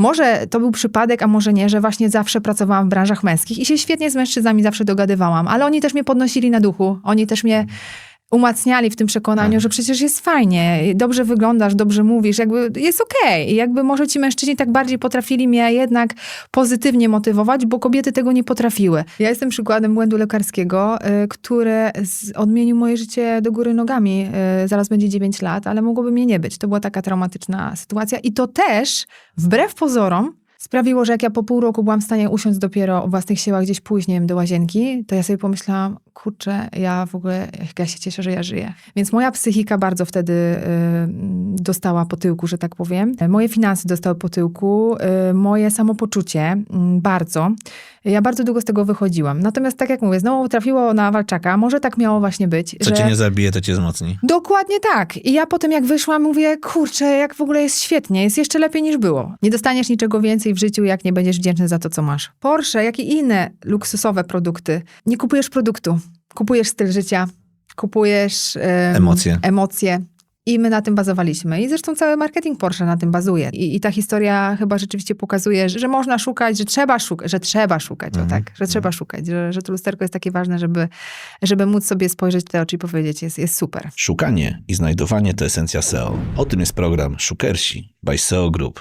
Może to był przypadek, a może nie, że właśnie zawsze pracowałam w branżach męskich i się świetnie z mężczyznami zawsze dogadywałam, ale oni też mnie podnosili na duchu. Oni też mnie umacniali w tym przekonaniu, Tak. że przecież jest fajnie, dobrze wyglądasz, dobrze mówisz, jakby jest okej. I jakby może ci mężczyźni tak bardziej potrafili mnie jednak pozytywnie motywować, bo kobiety tego nie potrafiły. Ja jestem przykładem błędu lekarskiego, y, który odmienił moje życie do góry nogami. Y, Zaraz będzie 9 lat, ale mogłoby mnie nie być. To była taka traumatyczna sytuacja i to też, wbrew pozorom, sprawiło, że jak ja po pół roku byłam w stanie usiąść dopiero o własnych siłach gdzieś później do łazienki, to ja sobie pomyślałam, kurczę, ja w ogóle, jak ja się cieszę, że ja żyję. Więc moja psychika bardzo wtedy y, dostała po tyłku, że tak powiem. Moje finanse dostały po tyłku, y, moje samopoczucie y, bardzo. Ja bardzo długo z tego wychodziłam. Natomiast tak jak mówię, znowu trafiło na walczaka. Może tak miało właśnie być. Co że... cię nie zabije, to cię wzmocni. Dokładnie tak. I ja potem jak wyszłam, mówię, kurczę, jak w ogóle jest świetnie, jest jeszcze lepiej niż było. Nie dostaniesz niczego więcej w życiu, jak nie będziesz wdzięczny za to, co masz. Porsche, jak i inne luksusowe produkty. Nie kupujesz produktu, kupujesz styl życia, kupujesz em, Emocje. emocje. I my na tym bazowaliśmy. I zresztą cały marketing Porsche na tym bazuje. I, i ta historia chyba rzeczywiście pokazuje, że, że można szukać, że trzeba szukać, że trzeba szukać, o Mhm. tak, że trzeba szukać, że, że to lusterko jest takie ważne, żeby, żeby móc sobie spojrzeć w te oczy i powiedzieć, jest, jest super. Szukanie i znajdowanie to esencja SEO. O tym jest program Szukersi by SEO Group.